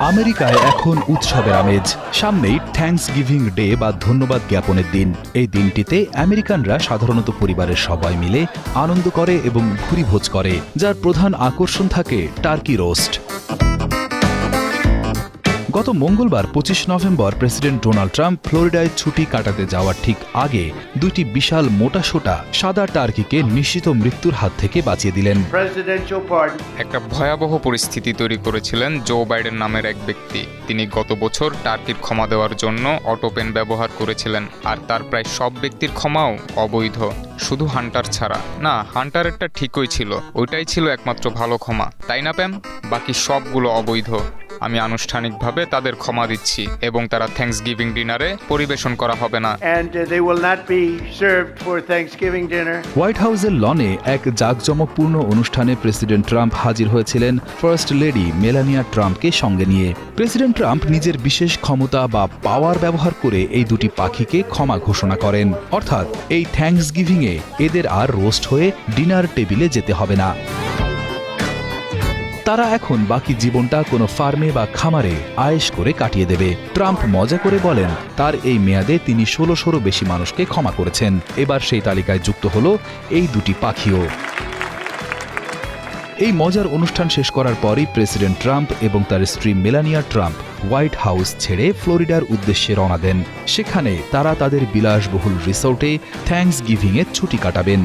আমেরিকায় এখন উৎসবের আমেজ। সামনেই থ্যাংকস গিভিং ডে বা ধন্যবাদ জ্ঞাপনের দিন। এই দিনটিতে আমেরিকানরা সাধারণত পরিবারের সবাই মিলে আনন্দ করে এবং ভুরিভোজ করে, যার প্রধান আকর্ষণ থাকে টার্কি রোস্ট। গত মঙ্গলবার পঁচিশ নভেম্বর প্রেসিডেন্ট ডোনাল্ড ট্রাম্প ফ্লোরিডায় ছুটি কাটাতে যাওয়ার ঠিক আগে দুইটি বিশাল মোটাসোটা সাদা টার্কিকে নিশ্চিত মৃত্যুর হাত থেকে বাঁচিয়ে দিলেন। একটা ভয়াবহ পরিস্থিতি তৈরি করেছিলেন জো বাইডেন নামের এক ব্যক্তি। তিনি গত বছর টার্কির ক্ষমা দেওয়ার জন্য অটোপেন ব্যবহার করেছিলেন আর তার প্রায় সব ব্যক্তির ক্ষমাও অবৈধ। শুধু হান্টার ছাড়া। না হান্টারেরটা ঠিকই ছিল। ওইটাই ছিল একমাত্র ভালো ক্ষমা। তাই না প্যাম? বাকি সবগুলো অবৈধ। আমি আনুষ্ঠানিকভাবে তাদের ক্ষমা দিচ্ছি এবং তারা থ্যাঙ্কস গিভিং ডিনারে পরিবেশন করা হবে না। Uh. হোয়াইট হাউসের লনে এক জাঁকজমকপূর্ণ অনুষ্ঠানে প্রেসিডেন্ট ট্রাম্প হাজির হয়েছিলেন ফার্স্ট লেডি মেলানিয়া ট্রাম্পকে সঙ্গে নিয়ে। প্রেসিডেন্ট ট্রাম্প নিজের বিশেষ ক্ষমতা বা পাওয়ার ব্যবহার করে এই দুটি পাখিকে ক্ষমা ঘোষণা করেন। অর্থাৎ এই থ্যাঙ্কস গিভিংয়ে এদের আর রোস্ট হয়ে ডিনার টেবিলে যেতে হবে না। তারা এখন বাকি জীবনটা কোনো ফার্মে বা খামারে আয়েশ করে কাটিয়ে দেবে। ট্রাম্প মজা করে বলেন, তার এই মেয়াদে তিনি ষোলোশোরও বেশি মানুষকে ক্ষমা করেছেন। এবার সেই তালিকায় যুক্ত হলো এই দুটি পাখিও। এই মজার অনুষ্ঠান শেষ করার পরই প্রেসিডেন্ট ট্রাম্প এবং তার স্ত্রী মেলানিয়া ট্রাম্প হোয়াইট হাউস ছেড়ে ফ্লোরিডার উদ্দেশ্যে রওনা দেন। সেখানে তারা তাদের বিলাসবহুল রিসোর্টে থ্যাঙ্কস গিভিংয়ে ছুটি কাটাবেন।